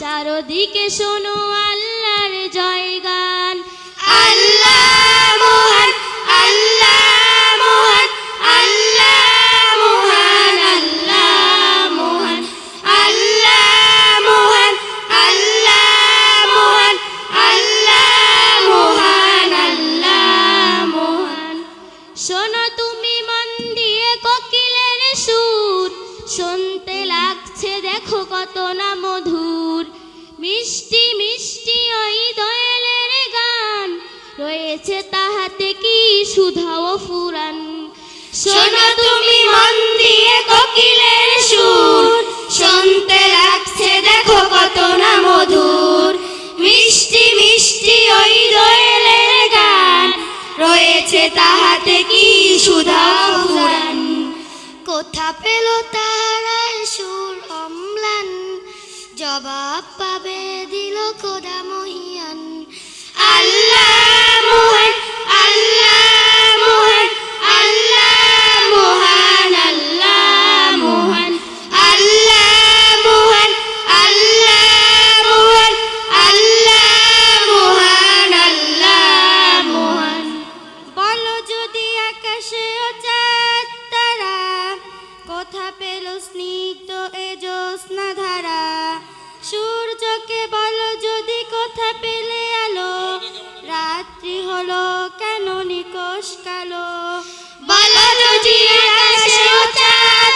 চারদিকে শোনো আল্লাহর জয়গান। আল্লাহ মহান আল্লাহ মহান আল্লাহ মহান আল্লাহ মহান আল্লাহ মহান আল্লাহ মহান আল্লাহ মহান আল্লাহ মহান। শোনো তুমি মন দিয়ে কোকিলের সুর। শুনতে লাগছে দেখো কত না রয়েছে তাহাতে কি সুধা ও ফুরান? শোনো তুমি মন দিয়ে কোকিলের সুর। শুনতে লাগছে দেখো কত না মধুর। মিষ্টি মিষ্টি ওই দোয়েলের গান। রয়েছে তাহাতে কি সুধা ফুরান। কোথা পেল তারার সুর অম্লান? জবাব পাবে দিল খোদা মহিয়ান সূর্যকে বলো, যদি কথা পেলে আলো, রাত্রি হলো কেন নিকোষ কালো? বলো যদি আকাশে চাঁদ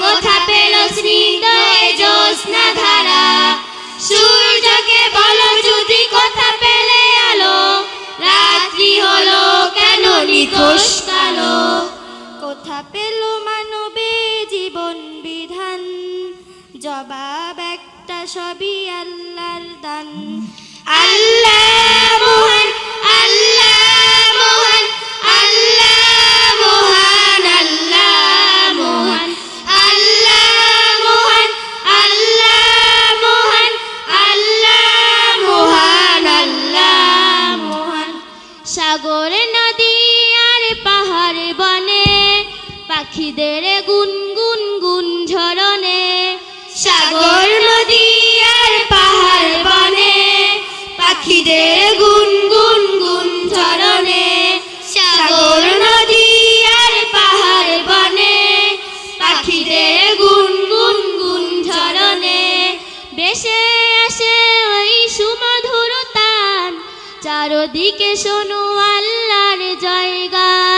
কোথা পেল স্নিগ্ধ জ্যোৎস্না ধারা। সূর্যকে বলো যদি কোথা পেলে আলো, রাত্রি হলো কেন নিকোষ কালো? কোথা পেল মানবে জীবন বিধান, জবাব একটা সবই আল্লাহর দান। আল্লাহ মোহন আল্লাহ মোহন আল্লাহ মোহন আল্লাহ মোহন আল্লাহ মোহন আল্লাহ মোহন আল্লাহ মোহন আল্লাহ মোহন। সাগর নদী আর পাহাড় বনে পাখিদের গুনগুন গুন ঝরনে। সাগর আসে ওই সুমধুর তান চারদিকে শোনো আল্লাহর জয়গা